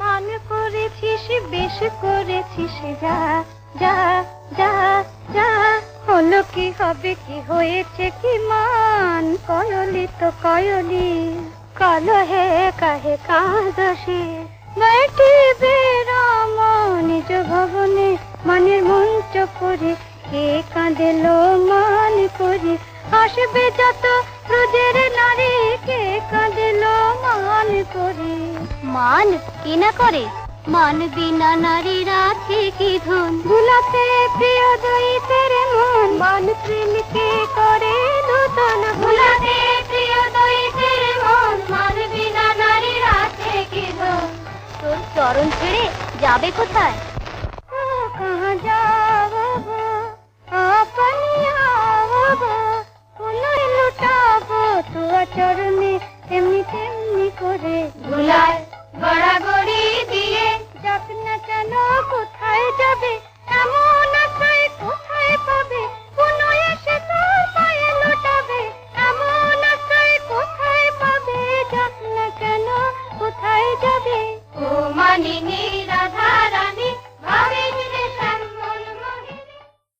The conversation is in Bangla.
মান করেছিস, বেশ করেছিস, যা যা যা যা। হলো কি হবে, কি হয়েছে, কি মান? কয়লি তো কয়লি। কালো হে কাহে কাদশে বেটি বেরাম নিজ ভবনে মানের মঞ্চ করে, কে কাঁদেলো মান করে? আসবে যত রোজের মান কিনা করে? মান বিনা নারী রাখে কি ধন? ভুলাতে প্রিয় দইতের মন। মান প্রেমকে করে নূতন ভুলাতে প্রিয় দইতের মন। মান বিনা নারী রাখে কি ধন? তোর চরণ ছেড়ে যাবে কোথায়? কাহা যাব আপনি আব কোলায় লুটাবো। তোয়া চরণে এমনি তেমনি করে। ভুলায় কোথায় যাবে? ও মানিনি